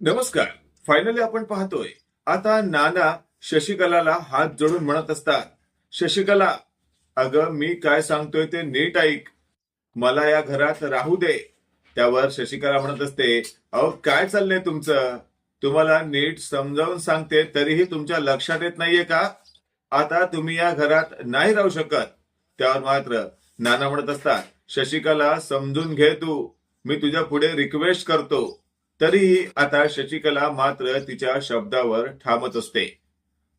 नमस्कार. फायनली आपण पाहतोय. आता नाना शशिकलाला हात जोडून म्हणत असतात शशिकला अगं मी काय सांगतोय ते नीट ऐक. मला या घरात राहू दे. त्यावर शशिकला म्हणत असते अहो काय चाललंय तुमचं? तुम्हाला नीट समजावून सांगते तरीही तुमच्या लक्षात येत नाहीये का? आता तुम्ही या घरात नाही राहू शकत. त्यावर मात्र नाना म्हणत असतात शशिकला समजून घे तू. मी तुझ्या पुढे रिक्वेस्ट करतो. तरीही आता शशिकला मात्र तिच्या शब्दावर ठामच असते.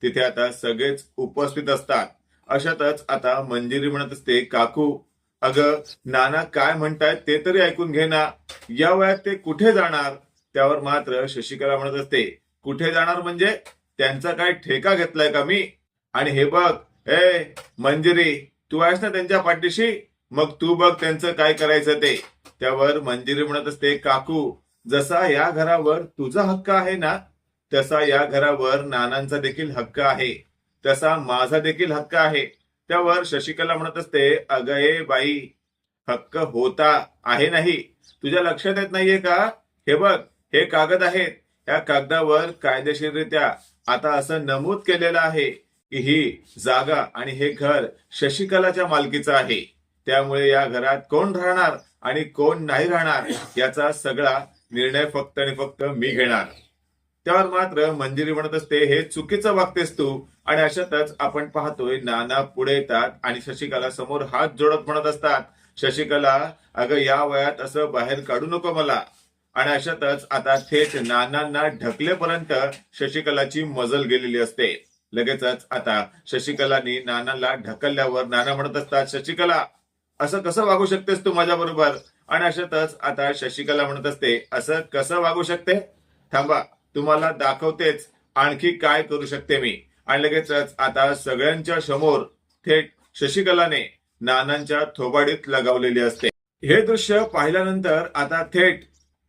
तिथे आता सगळेच उपस्थित असतात. अशातच आता मंजिरी म्हणत असते काकू अग नाना काय म्हणतायत ते तरी ऐकून घे ना. या वयात ते कुठे जाणार? त्यावर मात्र शशिकला म्हणत असते कुठे जाणार म्हणजे? त्यांचा काय ठेका घेतलाय का मी? आणि हे बघ ए मंजिरी तू आहेस ना त्यांच्या पाठीशी? मग तू बघ त्यांचं काय करायचं ते. त्यावर मंजिरी म्हणत असते काकू जसा या घरावर तुझा हक्क आहे ना तसा या घरावर नानांचा देखील हक्क आहे. तसा माझा देखील हक्क आहे. त्यावर शशिकला म्हणत असते अगये ए बाई हक्क होता आहे नाही. तुझ्या लक्षात येत नाहीये का? हे बघ हे कागद आहेत. या कागदावर कायदेशीररित्या आता असं नमूद केलेलं आहे की ही जागा आणि हे घर शशिकलाच्या मालकीचं आहे. त्यामुळे या घरात कोण राहणार आणि कोण नाही राहणार याचा सगळा निर्णय फक्त आणि फक्त मी घेणार. त्यावर मात्र मंजिरी म्हणत असते हे चुकीचं वागतेस तू. आणि अशातच आपण पाहतोय नाना पुढे येतात आणि शशिकला समोर हात जोडत म्हणत असतात शशिकला अगं या वयात असं बाहेर काढू नको मला. आणि अशातच आता थेट नानांना ढकलेपर्यंत शशिकलाची मजल गेलेली असते. लगेचच आता शशिकलानी नानाला ढकलल्यावर नाना म्हणत असतात शशिकला असं कसं वागू शकतेस तू माझ्या बरोबर आणि अशातच आता शशिकला म्हणत असते असं कसं वागू शकते? थांबा तुम्हाला दाखवतेच आणखी काय करू शकते मी. आणि लगेचच आता सगळ्यांच्या समोर थेट शशिकलाने नानांच्या थोबाडीत लगावलेली असते. हे दृश्य पाहिल्यानंतर आता थेट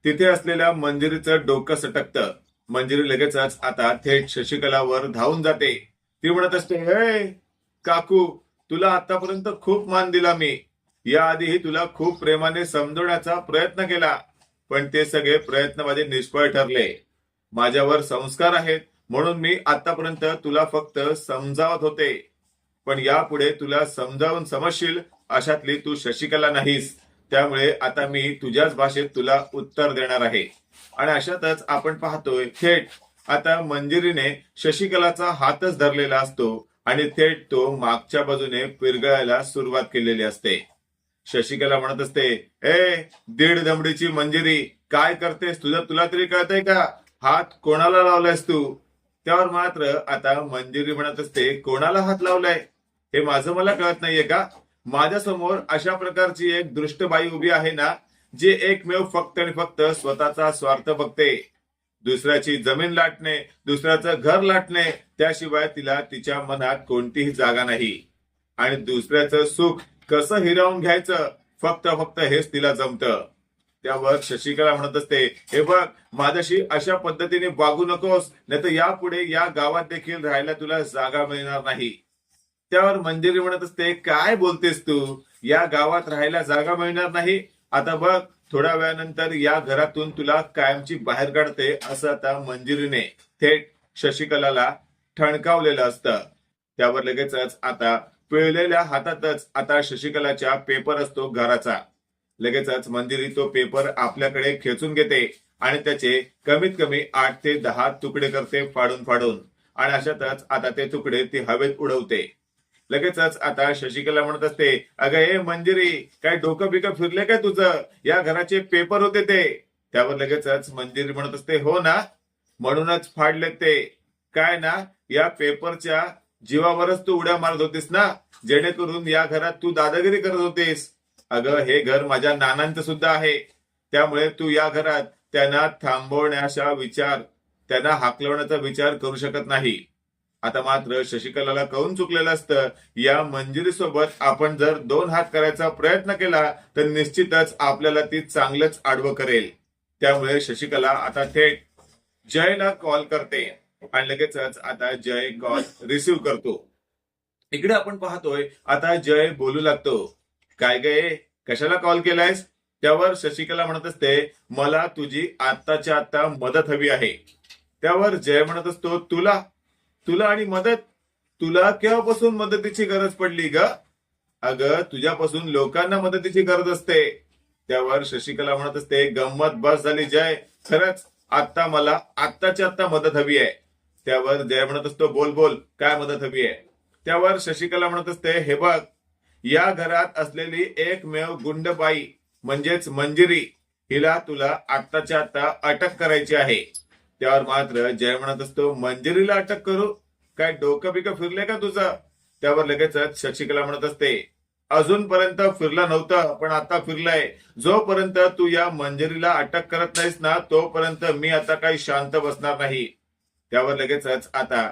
तिथे असलेल्या मंजिरीचं डोकं सटकतं. मंजिरी लगेचच आता थेट शशिकलावर धावून जाते. ती म्हणत असते हे काकू तुला आतापर्यंत खूप मान दिला मी. याआधीही तुला खूप प्रेमाने समजवण्याचा प्रयत्न केला पण ते सगळे प्रयत्न माझे निष्फळ ठरले. माझ्यावर संस्कार आहेत म्हणून मी आतापर्यंत तुला फक्त समजावत होते. पण यापुढे तुला समजावून समजशील अशातली तू शशिकला नाहीस. त्यामुळे आता मी तुझ्याच भाषेत तुला उत्तर देणार आहे. आणि अशातच आपण पाहतोय थेट आता मंजिरीने शशिकलाचा हातच धरलेला असतो आणि थेट तो मागच्या बाजूने पिरगळायला सुरुवात केलेली असते. शशिकला म्हणत असते ए दीड दमडीची मंजिरी काय करतेस तुझं? तुला तरी कळतंय का? हात कोणाला लावलायस तू? त्यावर मात्र आता मंजिरी म्हणत असते कोणाला हात लावलाय? हे माझं मला कळत नाहीये का? माझ्यासमोर अशा प्रकारची एक दृष्ट बाई उभी आहे ना जी एकमेव फक्त आणि फक्त स्वतःचा स्वार्थ बघते. दुसऱ्याची जमीन लाटणे दुसऱ्याचं घर लाटणे त्याशिवाय तिला तिच्या मनात कोणतीही जागा नाही. आणि दुसऱ्याचं सुख कसं हिरावून घ्यायचं? फक्त फक्त हेच तिला जमतं. त्यावर शशिकला म्हणत असते हे बघ माझ्याशी अशा पद्धतीने वागू नकोस नाही तर यापुढे या गावात देखील राहायला तुला जागा मिळणार नाही. त्यावर मंजिरी म्हणत असते काय बोलतेस तू? या गावात राहायला जागा मिळणार नाही? आता बघ थोड्या वेळानंतर या घरातून तुला कायमची बाहेर काढते असं आता मंजिरीने थेट शशिकलाला ठणकावलेलं असतं. त्यावर लगेचच आता पिळलेल्या हातातच आता शशिकलाच्या पेपर असतो घराचा. लगेचच मंदिरी तो पेपर आपल्याकडे खेचून घेते आणि त्याचे कमीत कमी आठ ते दहा तुकडे करते फाडून फाडून. आणि अशातच आता ते तुकडे ती हवेत उडवते. लगेचच आता शशिकला म्हणत असते अगं हे मंजिरी काय डोकं बिकं फिरले काय तुझं? या घराचे पेपर होते ते. त्यावर लगेचच मंजिरी म्हणत असते हो ना म्हणूनच फाडले ते. काय ना या पेपरच्या जीवावरच तू उड्या मारत होतीस ना? जेणेकरून या घरात तू दादागिरी करत होतेस. अगं हे घर माझ्या नानांचं सुद्धा आहे. त्यामुळे तू या घरात त्यांना थांबवण्याचा विचार त्यांना हाकलवण्याचा विचार करू शकत नाही. आता मात्र शशिकलाला कळून चुकलेलं असतं या मंजिरी सोबत आपण जर दोन हात करायचा प्रयत्न केला तर निश्चितच आपल्याला ती चांगलंच आडवं करेल. त्यामुळे शशिकला आता थेट जयला कॉल करते. आणि लगेचच आता जय कॉल रिसिव्ह करतो. इकडे आपण पाहतोय आता जय बोलू लागतो. काय काय कशाला कॉल केलायस? त्यावर शशिकला म्हणत असते मला तुझी आत्ताच्या आत्ता मदत हवी आहे. त्यावर जय म्हणत असतो तुला? तुला आणि मदत? तुला केव्हापासून मदतीची गरज पडली ग? अगं तुझ्यापासून लोकांना मदतीची गरज असते. त्यावर शशिकला म्हणत असते गंमत बस झाली जय. खरंच आता मला आत्ताच्या आत्ता मदत हवी आहे. त्यावर जय म्हणत असतो बोल बोल काय मदत हवी आहे? त्यावर शशिकला म्हणत असते हे बघ या घरात असलेली एकमेव गुंडबाई म्हणजेच मंजिरी हिला तुला आत्ताच्या आत्ता अटक करायची आहे. त्यावर मात्र जय म्हणत असतो मंजिरीला अटक करू? काय डोकं बिकं फिरले का तुझं? त्यावर लगेचच शशिकला म्हणत असते अजूनपर्यंत फिरला नव्हतं पण आता फिरलाय. जोपर्यंत तू या मंजिरीला अटक करत नाहीस ना तोपर्यंत मी आता काही शांत बसणार नाही. त्यावर लगेचच आता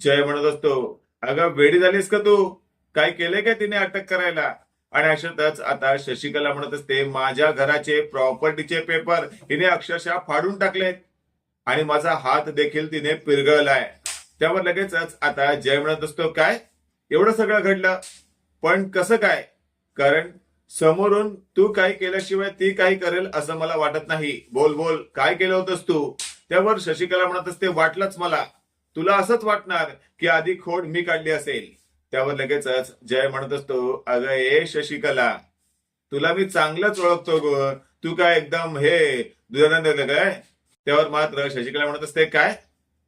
जय म्हणत असतो अगं वेडी झालीस का तू? काय केलंय का तिने अटक करायला? आणि अशातच आता शशिकला म्हणत असते माझ्या घराचे प्रॉपर्टीचे पेपर हिने अक्षरशः फाडून टाकलेत. आणि माझा हात देखील तिने पिरगळलाय. त्यावर लगेचच आता जय म्हणत असतो काय? एवढं सगळं घडलं? पण कसं काय? कारण समोरून तू काही केल्याशिवाय ती काही करेल असं मला वाटत नाही. बोल बोल काय केलं होतंस तू? त्यावर शशिकला म्हणत असते वाटलंच मला. तुला असंच वाटणार की आधी खोड मी काढली असेल? त्यावर लगेचच जय म्हणत असतो अगं ए शशिकला तुला मी चांगलंच ओळखतो ग. तू काय एकदम हे दुधानंद काय? त्यावर मात्र शशिकला म्हणत असते काय?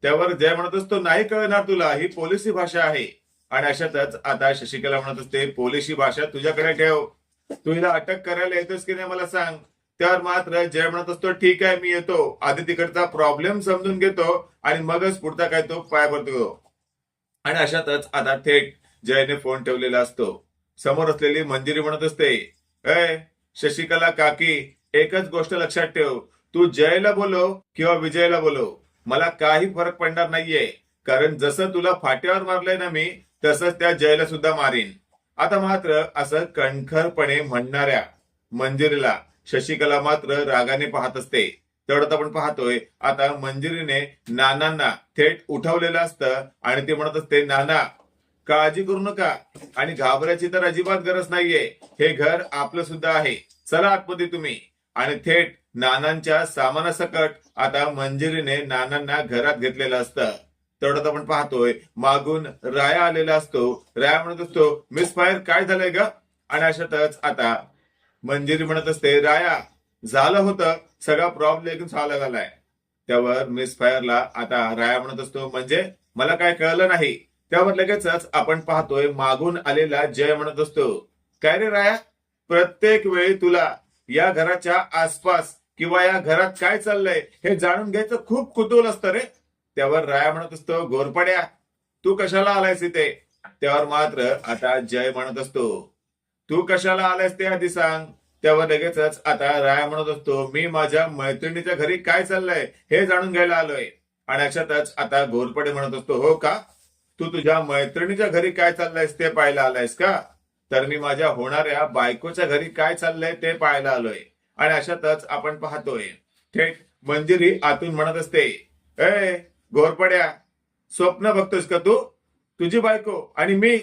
त्यावर जय म्हणत असतो नाही कळणार तुला ही पोलिसी भाषा आहे. आणि अशातच आता शशिकला म्हणत असते पोलिसी भाषा तुझ्याकडे ठेव. तू हिला अटक करायला येतोस की नाही मला सांग. त्यावर मात्र जय म्हणत असतो ठीक आहे मी येतो. आधी तिकडचा प्रॉब्लेम समजून घेतो आणि मगच पुढचा काय तो पाय पडतो. आणि अशातच आता थेट जयने फोन ठेवलेला असतो. समोर असलेली मंजिरी म्हणत असते अय शशिकला काकी एकच गोष्ट लक्षात ठेव. तू जयला बोलो किंवा विजयला बोलो मला काही फरक पडणार नाहीये. कारण जसं तुला फाट्यावर मारलंय ना मी तसंच त्या जयला सुद्धा मारीन. आता मात्र असं कणखरपणे म्हणणाऱ्या मंजिरीला शशिकला मात्र रागाने पाहत असते. तेवढ्यात आपण पाहतोय आता मंजिरीने नानांना थेट उठवलेलं असतं आणि ते म्हणत असते नाना काळजी करू नका आणि घाबरायची तर अजिबात गरज नाहीये. हे घर आपलं सुद्धा आहे. चला आतमध्ये तुम्ही. आणि थेट नानांच्या सामानासकट आता मंजिरीने नानांना घरात घेतलेलं असतं. तेवढ्यात आपण पाहतोय मागून राया आलेला असतो. राया म्हणत असतो मिस फायर काय झालंय ग? आणि अशातच आता मंजिरी म्हणत असते राया झालं होतं सगळा प्रॉब्लेम झाला झालाय त्यावर मिस फायरला आता राया म्हणत असतो म्हणजे मला काय कळलं नाही. त्यावर लगेचच आपण पाहतोय मागून आलेला जय म्हणत असतो काय रे राया? प्रत्येक वेळी तुला या घराच्या आसपास किंवा या घरात काय चाललंय हे जाणून घ्यायचं खूप कुतूहल असतं रे. त्यावर राया म्हणत असतो गोरपड्या तू कशाला आलायस इथे? त्यावर मात्र आता जय म्हणत असतो तू कशाला आलायस ते आधी सांग. त्यावर लगेचच आता राया म्हणत असतो मी माझ्या मैत्रिणीच्या घरी काय चाललंय हे जाणून घ्यायला आलोय. आणि अशातच आता घोरपडे म्हणत असतो हो का? तू तुझ्या मैत्रिणीच्या घरी काय चाललंयस ते पाहायला आलायस का? तर मी माझ्या होणाऱ्या बायकोच्या घरी काय चाललंय ते पाहायला आलोय. आणि अशातच आपण पाहतोय थेट मंजिरी आतून म्हणत असते ए घोरपड्या स्वप्न बघतोस का तू? तुझी बायको आणि मी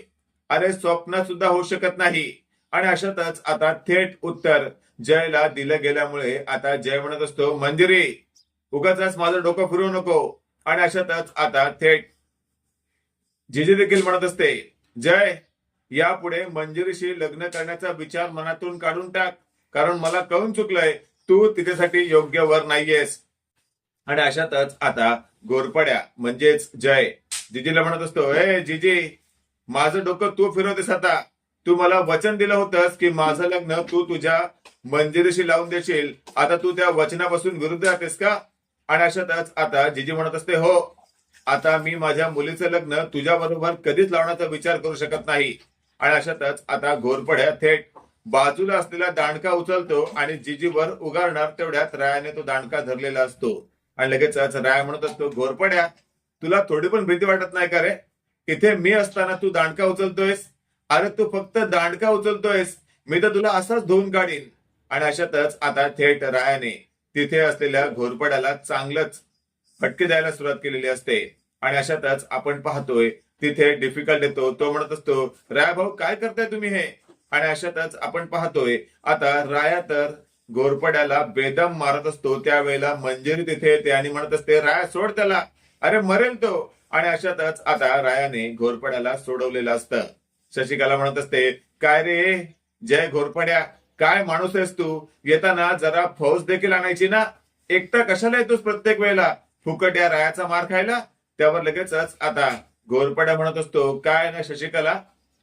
अरे स्वप्न सुद्धा होऊ शकत नाही. आणि अशातच आता थेट उत्तर जयला दिलं गेल्यामुळे आता जय म्हणत असतो मंजिरी उगाच माझं डोकं फिरवू नको. आणि अशातच आता थेट जिजी देखील म्हणत असते जय यापुढे मंजिरीशी लग्न करण्याचा विचार मनातून काढून टाक कारण मला कळून चुकलंय तू तिच्यासाठी योग्य वर नाहीयेस. आणि अशातच आता गोरपड्या म्हणजेच जय जिजीला म्हणत असतो ए जिजी माझं डोकं तू फिरवतेस आता. तू मला वचन दिलं होतंस की माझं लग्न तू तुझ्या मंजिरीशी लावून देशील. आता तू त्या वचनापासून विरुद्ध राहतेस का? आणि अशातच आता जिजी म्हणत असते हो आता मी माझ्या मुलीचं लग्न तुझ्या बरोबर कधीच लावण्याचा विचार करू शकत नाही. आणि अशातच आता घोरपड्या थेट बाजूला असलेला दांडका उचलतो आणि जिजीवर उगारणार तेवढ्यात रायाने तो दांडका धरलेला असतो. आणि लगेचच राया म्हणत असतो घोरपड्या तुला थोडी पण भीती वाटत नाही का रे? इथे मी असताना तू दांडका उचलतोयस? अरे तू फक्त दांडका उचलतोयस. मी तर तुला असाच धुवून काढीन. आणि अशातच आता थेट रायाने तिथे असलेल्या घोरपड्याला चांगलंच फटके द्यायला सुरुवात केलेली असते. आणि अशातच आपण पाहतोय तिथे डिफिकल्ट येतो तो म्हणत असतो राया भाऊ काय करताय तुम्ही हे? आणि अशातच आपण पाहतोय आता राया तर घोरपड्याला बेदम मारत असतो. त्यावेळेला मंजिरी तिथे येते आणि म्हणत असते राया सोड त्याला. अरे मरेल तो. आणि अशातच आता रायाने घोरपड्याला सोडवलेलं असतं. शशिकला म्हणत असते काय रे? जय घोरपड्या. काय माणूस आहेस तू? येताना जरा फौज देखील आणायची ना? एकटा कशाला येतोस प्रत्येक वेळेला? फुकट या रायाचा मार खायला? त्यावर लगेचच आता घोरपड्या म्हणत असतो काय ना शशिकला?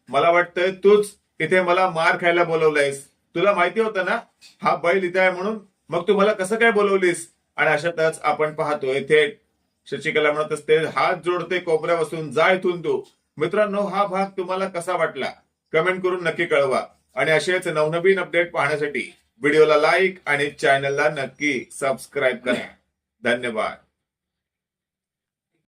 मला वाटतंय तूच इथे मला मार खायला बोलवलंयस. तुला माहिती होतं ना? हा बैल इथे आहे म्हणून. मग तू मला कसं काय बोलवलीस? आणि अशातच आपण पाहतोय थेट. शशिकला म्हणत असते हात जोडते कोपऱ्यापासून. जा इथून तू. मित्रांनो हा भाग तुम्हाला कसा वाटला? कमेंट करून नक्की कळवा. आणि असेच नवनवीन अपडेट पाहण्यासाठी व्हिडिओला लाईक आणि चॅनलला नक्की सबस्क्राईब करा. धन्यवाद.